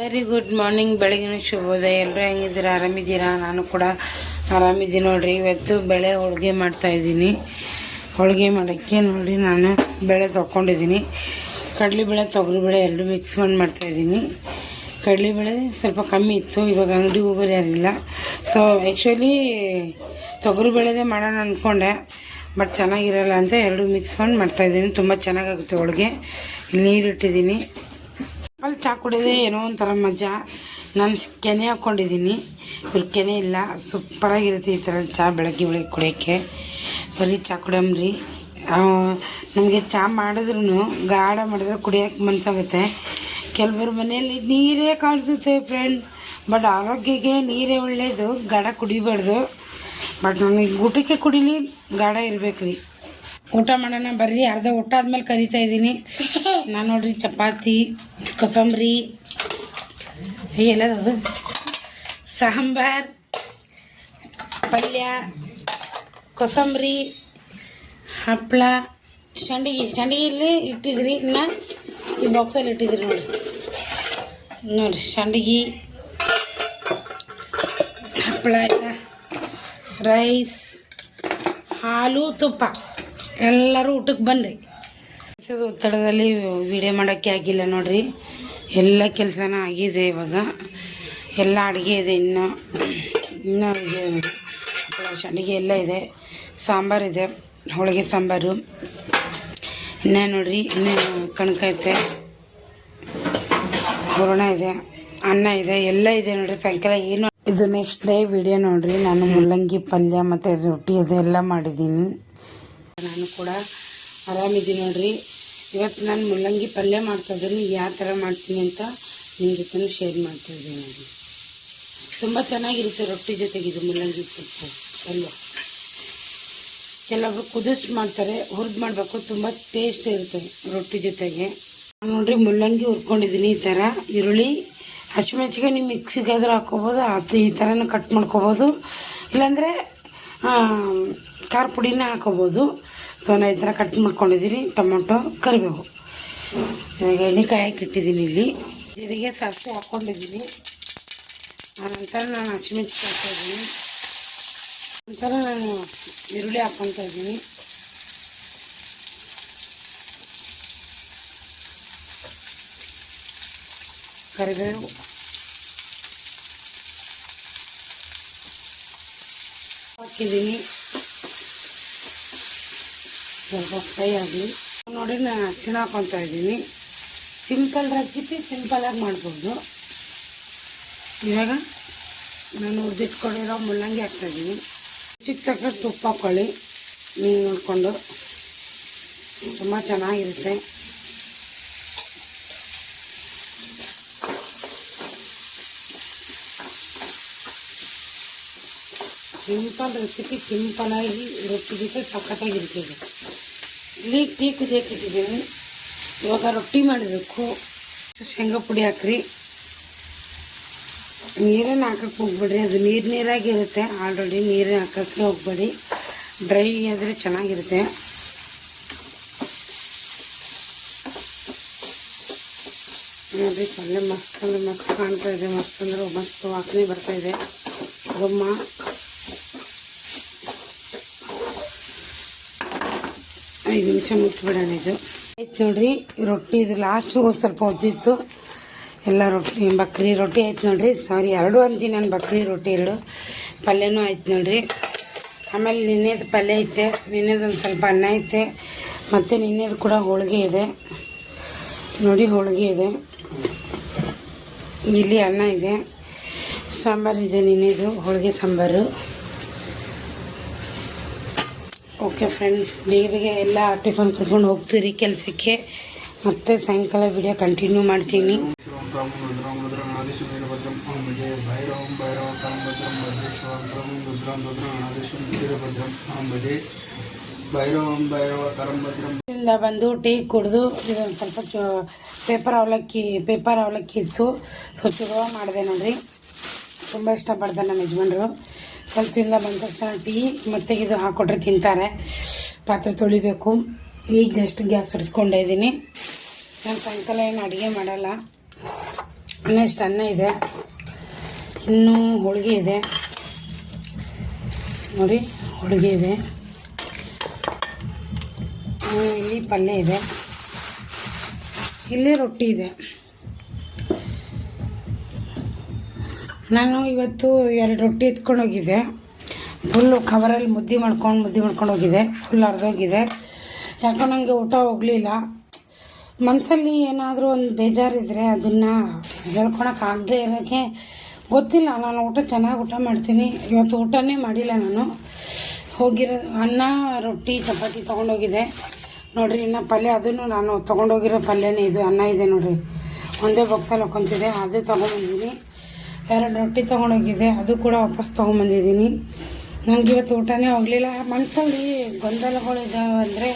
Very good morning ಬೆಳಗಿನ ಶುಭೋದಯ. ಎಲ್ಲರೂ ಹೆಂಗಿದ್ದೀರಾ? ಆರಾಮಿದ್ದೀರಾ? ನಾನು ಕೂಡ ಆರಾಮಿದ್ದೀನಿ ನೋಡ್ರಿ. ಇವತ್ತು ಬೆಳೆ ಹೋಳಿಗೆ ಮಾಡ್ತಾ ಇದ್ದೀನಿ. ಹೋಳಿಗೆ ಮಾಡೋಕ್ಕೆ ನೋಡಿ ನಾನು ಬೇಳೆ ತೊಗೊಂಡಿದ್ದೀನಿ ಕಡಲೆಬೇಳೆ ತೊಗರಿಬೇಳೆ ಎರಡು ಮಿಕ್ಸ್ ಮಾಡಿ ಮಾಡ್ತಾಯಿದ್ದೀನಿ ಕಡಲೆಬೇಳೆ ಸ್ವಲ್ಪ ಕಮ್ಮಿ ಇತ್ತು. ಇವಾಗ ಅಂಗಡಿ ಹೋಗೋರು ಯಾರಿಲ್ಲ ಸೊ ಆ್ಯಕ್ಚುಲಿ ತೊಗರಿಬೇಳೆದೇ ಮಾಡೋಣ ಅಂದ್ಕೊಂಡೆ ಬಟ್ ಚೆನ್ನಾಗಿರಲ್ಲ ಅಂತ ಎರಡು ಮಿಕ್ಸ್ ಮಾಡಿ ಮಾಡ್ತಾಯಿದ್ದೀನಿ ತುಂಬ ಚೆನ್ನಾಗಾಗುತ್ತೆ ಹೋಳಿಗೆ. ಇಲ್ಲಿ ಚಹಾ ಕುಡಿಯೋದೇ ಏನೋ ಒಂಥರ ಮಜಾ. ನಾನು ಕೆನೆ ಹಾಕ್ಕೊಂಡಿದ್ದೀನಿ ಇವ್ರ ಕೆನೆ ಇಲ್ಲ. ಸೂಪರಾಗಿರುತ್ತೆ ಈ ಥರ ಚಹಾ ಬೆಳಗ್ಗೆ ಬೆಳಗ್ಗೆ ಕುಡಿಯೋಕ್ಕೆ. ಬರೀ ಚಹಾ ಕುಡಿಯಮ್ರಿ ನಮಗೆ ಚಹಾ ಮಾಡಿದ್ರು ಗಾಢ ಮಾಡಿದ್ರೆ ಕುಡಿಯೋಕ್ಕೆ ಮನಸ್ಸಾಗುತ್ತೆ ಕೆಲವರು ಮನೆಯಲ್ಲಿ ನೀರೇ ಕಾಣಿಸುತ್ತೆ ಫ್ರೆಂಡ್ ಬಟ್ ಆರೋಗ್ಯಕ್ಕೆ ನೀರೇ ಒಳ್ಳೆಯದು ಗಾಢ ಕುಡಿಬಾರ್ದು. ಬಟ್ ನನಗೆ ಊಟಕ್ಕೆ ಕುಡಿಲಿ, ಗಾಢ ಇರ್ಬೇಕು ಊಟ ಮಾಡೋಣ ಬರ್ರಿ. ಅರ್ಧ ಊಟ ಆದಮೇಲೆ ಕರಿತಾ ಇದ್ದೀನಿ. ನಾನು ನೋಡ್ರಿ ಚಪಾತಿ, ಕೊಸಂಬರಿ ಅದು. ಸಾಂಬಾರ್, ಪಲ್ಯ, ಕೊಸಂಬರಿ ಹಪ್ಪಳ ಸಂಡಿಗೆ ಸಂಡಿಗೆ ಇಲ್ಲಿ ಇಟ್ಟಿದ್ರಿ, ಇನ್ನು ಈ ಬಾಕ್ಸಲ್ಲಿ ಇಟ್ಟಿದ್ರಿ ನೋಡಿ ನೋಡಿರಿ ಸಂಡಿಗೆ ಹಪ್ಪಳ ರೈಸ್, ಹಾಲು ತುಪ್ಪ. ಎಲ್ಲರೂ ಊಟಕ್ಕೆ ಬನ್ನಿರಿ ಒತ್ತಡದಲ್ಲಿ ವಿಡಿಯೋ ಮಾಡೋಕ್ಕೆ ಆಗಿಲ್ಲ ನೋಡ್ರಿ. ಎಲ್ಲ ಕೆಲಸನ ಆಗಿದೆ ಇವಾಗ. ಎಲ್ಲ ಅಡುಗೆ ಇದೆ ಇನ್ನು. ಇನ್ನೂ ಅಡುಗೆ ಎಲ್ಲ ಇದೆ. ಎಲ್ಲ ಇದೆ. ಹೋಳಿಗೆ ಸಾಂಬಾರು. ಇನ್ನೇ ನೋಡ್ರಿ, ಇನ್ನೇ ಕಣಕ ಐತೆ ಹೂರಣ ಇದೆ, ಅನ್ನ ಇದೆ, ಎಲ್ಲ ಇದೆ ನೋಡ್ರಿ ಸಾಯಂಕಾಲ. ಏನು ಇದು ನೆಕ್ಸ್ಟ್ ಡೇ ವಿಡಿಯೋ ನೋಡ್ರಿ. ನಾನು ಮುಲ್ಲಂಗಿ ಪಲ್ಯ ಮತ್ತು ರೊಟ್ಟಿ ಅದೆಲ್ಲ ಮಾಡಿದ್ದೀನಿ. ನಾನು ಕೂಡ ಆರಾಮಿದ್ದೀನಿ ನೋಡ್ರಿ. ಇವತ್ತು ನಾನು ಮುಲ್ಲಂಗಿ ಪಲ್ಯ ಮಾಡ್ತಾಯಿದ್ದೀನಿ ಯಾವ ಥರ ಮಾಡ್ತೀನಿ ಅಂತ ನಿಮ್ಮ ಜೊತೆ ಶೇರ್ ಮಾಡ್ತಾಯಿದ್ದೀನಿ ನೋಡಿ ತುಂಬ ಚೆನ್ನಾಗಿರುತ್ತೆ ರೊಟ್ಟಿ ಜೊತೆಗೆ ಇದು ಮುಲ್ಲಂಗಿ ಸೊಪ್ಪು ಅಲ್ವ? ಕೆಲವರು ಕುದಿಸಿ ಮಾಡ್ತಾರೆ, ಹುರಿದು ಮಾಡಬೇಕು. ತುಂಬ ಟೇಸ್ಟ್ ಇರುತ್ತೆ ರೊಟ್ಟಿ ಜೊತೆಗೆ. ನೋಡ್ರಿ ಮುಲ್ಲಂಗಿ ಹುರ್ಕೊಂಡಿದ್ದೀನಿ ಈ ಥರ. ಈರುಳ್ಳಿ ಹಸಿಮೆಚ್ಚಿಗೆ ನೀವು ಮಿಕ್ಸಿಗಾದರೂ ಹಾಕ್ಕೋಬೋದು, ಅದು ಈ ಥರನೂ ಕಟ್ ಮಾಡ್ಕೋಬೋದು. ಇಲ್ಲಾಂದರೆ ಖಾರ ಪುಡಿನೇ ಹಾಕೋಬೋದು ಸೊ ನಾನು ಈ ಥರ ಕಟ್ ಮಾಡ್ಕೊಂಡಿದ್ದೀನಿ ಟೊಮೊಟೊ, ಕರಿಬೇವು. ಇವಾಗ ಎಣ್ಣೆಕಾಯಿ ಹಾಕಿಟ್ಟಿದ್ದೀನಿ ಇಲ್ಲಿ. ಜೀರಿಗೆ, ಸಾಸಿವೆ ಹಾಕ್ಕೊಂಡಿದ್ದೀನಿ ಆನಂತರ ನಾನು ಹಸಿಮೆಣ್ಸಿಗೆ ಹಾಕ್ತಾಯಿದ್ದೀನಿ ನಂತರ ನಾನು ಈರುಳ್ಳಿ ಹಾಕ್ಕೊತಾ ಇದ್ದೀನಿ ಕರಿಬೇವು. ಹಾಕಿದ್ದೀನಿ ಸ್ವಲ್ಪ ಫ್ರೈ ಆಗಲಿ ನೋಡಿ, ನಾನು ತಿನ್ನಾಕೊತಾ ಇದ್ದೀನಿ. ಸಿಂಪಲ್ ರೆಸಿಪಿ ಸಿಂಪಲಾಗಿ ಮಾಡ್ಬೋದು. ಇವಾಗ ನಾನು ಹುರಿದಿಟ್ಕೊಂಡಿರೋ ಮುಳ್ಳಂಗಿ ಹಾಕ್ತಾಯಿದ್ದೀನಿ ಚಿಕ್ಕ ತಕ್ಕ ತುಪ್ಪ ಹಾಕ್ಕೊಳ್ಳಿ ನೀವು ನೋಡಿಕೊಂಡು ತುಂಬ ಚೆನ್ನಾಗಿರುತ್ತೆ. ಸಿಂಪಲ್ ರೆಸಿಪಿ ಸಿಂಪಲಾಗಿ ರೊಟ್ಟಿ ಜೊತೆ ಸಖತ್ತಾಗಿರ್ತದೆ ಇಲ್ಲಿ ಟೀ ಕುದಿಯಕ್ಕೆ ಇಟ್ಟಿದ್ದೀವಿ ಇವಾಗ ರೊಟ್ಟಿ ಮಾಡಬೇಕು. ಶೇಂಗಾ ಪುಡಿ ಹಾಕ್ರಿ. ನೀರನ್ನು ಹಾಕಕ್ಕೆ ಹೋಗ್ಬೇಡ್ರಿ. ಅದು ನೀರು ನೀರಾಗಿರುತ್ತೆ ಆಲ್ರೆಡಿ ನೀರು ಹಾಕೋಕ್ಕೆ ಹೋಗ್ಬೇಡಿ. ಡ್ರೈ ಆದರೆ ಚೆನ್ನಾಗಿರುತ್ತೆ. ನೋಡಿರಿ ಪಲ್ಯ ಮಸ್ತ್ ಅಂದರೆ ಮಸ್ತ್ ಕಾಣ್ತಾ ಇದೆ. ಮಸ್ತ್ ಅಂದರೆ ಮಸ್ತ್ ವಾಸನೆ ಬರ್ತಾಯಿದೆ ಗೊಮ್ಮ. ಐದು ನಿಮಿಷ ಮುಚ್ಚಿಬಿಡೋಣ ಇದು. ಆಯ್ತು ನೋಡ್ರಿ ರೊಟ್ಟಿ ಇದು ಲಾಸ್ಟು ಸ್ವಲ್ಪ ಹೊಜ್ಜಿತ್ತು ಎಲ್ಲ ರೊಟ್ಟಿ, ಬಕ್ರಿ ರೊಟ್ಟಿ ಆಯ್ತು ನೋಡ್ರಿ. ಸಾರಿ ಎರಡು ಅಂತೀನಿ ನಾನು ಬಕ್ರಿ ರೊಟ್ಟಿ, ಎರಡು. ಪಲ್ಯನೂ ಆಯ್ತು ನೋಡ್ರಿ. ಆಮೇಲೆ ನಿನ್ನೆದು ಪಲ್ಯ ಐತೆ, ನಿನ್ನೆದು ಒಂದು ಸ್ವಲ್ಪ ಅನ್ನ ಐತೆ, ಮತ್ತು ನಿನ್ನೆದು ಕೂಡ ಹೋಳಿಗೆ ಇದೆ. ನೋಡಿ, ಹೋಳಿಗೆ ಇದೆ. ಇಲ್ಲಿ ಅನ್ನ ಇದೆ. ಸಾಂಬಾರು ಇದೆ ನಿನ್ನೆದು, ಹೋಳಿಗೆ ಸಾಂಬಾರು. ಓಕೆ ಫ್ರೆಂಡ್ ಬೇಗ ಬೇಗ ಎಲ್ಲ ಟಿಫನ್ ಕಟ್ಕೊಂಡು ಹೋಗ್ತೀರಿ ಕೆಲಸಕ್ಕೆ. ಮತ್ತೆ ಸಾಯಂಕಾಲ ವಿಡಿಯೋ ಕಂಟಿನ್ಯೂ ಮಾಡ್ತೀನಿ. ಬಂದು ಟೀ ಕುಡಿದು ಇದೊಂದು ಸ್ವಲ್ಪ ಪೇಪರ್ ಅವಲಕ್ಕಿ ಪೇಪರ್ ಅವಲಕ್ಕಿ ಇತ್ತು. ಸೊ ಚುಡುವ ಮಾಡಿದೆ ನೋಡ್ರಿ. ತುಂಬ ಇಷ್ಟಪಡ್ತಾರೆ ನಮ್ಮ ಯಜಮಾನ್ರು. ಕೆಲಸದಿಂದ ಬಂದ ತಕ್ಷಣ ಟೀ, ಮತ್ತು ಇದು ಹಾಕ್ಕೊಟ್ರೆ ತಿಂತಾರೆ. ಪಾತ್ರೆ ತೊಳಿಬೇಕು. ಈಗ ಜಸ್ಟ್ ಗ್ಯಾಸ್ ಹೊಡೆಸ್ಕೊಂಡೇ ಇದ್ದೀನಿ ನಾನು ಸಾಯಂಕಾಲ ಏನು ಅಡುಗೆ ಮಾಡಲ್ಲ. ನೆಕ್ಸ್ಟ್ ಅನ್ನ ಇದೆ. ಇನ್ನೂ ಹೋಳಿಗೆ ಇದೆ. ನೋಡಿ, ಹೋಳಿಗೆ ಇದೆ. ಇಲ್ಲಿ ಪಲ್ಯ ಇದೆ. ಇಲ್ಲಿ ರೊಟ್ಟಿ ಇದೆ. ನಾನು ಇವತ್ತು ಎರಡು ರೊಟ್ಟಿ ಎತ್ಕೊಂಡು ಹೋಗಿದ್ದೆ. ಫುಲ್ಲು ಕವರಲ್ಲಿ ಮುದ್ದೆ ಮಾಡ್ಕೊಂಡು ಮುದ್ದೆ ಮಾಡ್ಕೊಂಡು ಹೋಗಿದ್ದೆ. ಫುಲ್ ಅರ್ಧೋಗಿದೆ ಯಾಕೋ ನನಗೆ ಊಟ ಹೋಗಲಿಲ್ಲ. ಮನಸ್ಸಲ್ಲಿ ಏನಾದರೂ ಒಂದು ಬೇಜಾರಿದ್ರೆ ಅದನ್ನು ಹೇಳ್ಕೊಳಕ್ಕಾಗದೇ ಇರೋಕ್ಕೆ ಗೊತ್ತಿಲ್ಲ. ನಾನು ಊಟ ಚೆನ್ನಾಗಿ ಊಟ ಮಾಡ್ತೀನಿ. ಇವತ್ತು ಊಟನೇ ಮಾಡಿಲ್ಲ ನಾನು. ಹೋಗಿರೋ ಅನ್ನ, ರೊಟ್ಟಿ, ಚಪಾತಿ ತೊಗೊಂಡೋಗಿದ್ದೆ. ನೋಡಿರಿ, ಇನ್ನು ಪಲ್ಯ ಅದನ್ನು ನಾನು ತೊಗೊಂಡೋಗಿರೋ ಪಲ್ಯನೇ ಇದು. ಅನ್ನ ಇದೆ ನೋಡಿರಿ. ಒಂದೇ ಬಾಕ್ಸಲ್ಲಿ ಹಾಕೊತಿದೆ ಅದು ತೊಗೊಂಬಂದಿದ್ದೀನಿ ಎರಡು ರೊಟ್ಟಿ ತೊಗೊಂಡೋಗಿದ್ದೆ, ಅದು ಕೂಡ ವಾಪಸ್ ತೊಗೊಂಬಂದಿದ್ದೀನಿ ನನಗೆ ಇವತ್ತು ಊಟನೇ ಹೋಗಲಿಲ್ಲ. ಮನಸ್ಸಲ್ಲಿ ಗೊಂದಲಗಳಿದ್ದಾವೆ ಅಂದರೆ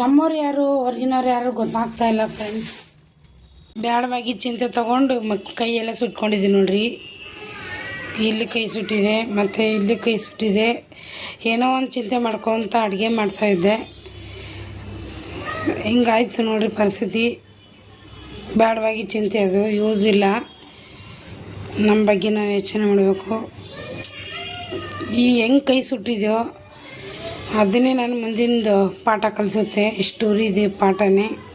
ನಮ್ಮವ್ರು ಯಾರು, ಹೊರಗಿನವ್ರು ಯಾರು ಗೊತ್ತಾಗ್ತಾ ಇಲ್ಲ ಫ್ರೆಂಡ್ಸ್ ಬ್ಯಾಡವಾಗಿ ಚಿಂತೆ ತೊಗೊಂಡು ಮಕ್ ಕೈಯೆಲ್ಲ ಸುಟ್ಕೊಂಡಿದ್ದೀನಿ ನೋಡ್ರಿ. ಇಲ್ಲಿ ಕೈ ಸುಟ್ಟಿದೆ, ಮತ್ತು ಇಲ್ಲಿ ಕೈ ಸುಟ್ಟಿದೆ. ಏನೋ ಒಂದು ಚಿಂತೆ ಮಾಡ್ಕೊತ ಅಡುಗೆ ಮಾಡ್ತಾಯಿದ್ದೆ ಹಿಂಗಾಯ್ತು ನೋಡ್ರಿ ಪರಿಸ್ಥಿತಿ. ಬ್ಯಾಡವಾಗಿ ಚಿಂತೆ ಅದು ಯೂಸ್ ಇಲ್ಲ. ನಮ್ಮ ಬಗ್ಗೆ ನಾವು ಯೋಚನೆ ಮಾಡಬೇಕು. ಈ ಹೆಂಗೆ ಕೈ ಸುಟ್ಟಿದೆಯೋ, ಅದನ್ನೇ ನಾನು ಮುಂದಿನ ಪಾಠ ಕಲಿಸುತ್ತೆ. ಇಷ್ಟು ಇದೆ ಪಾಠನೇ.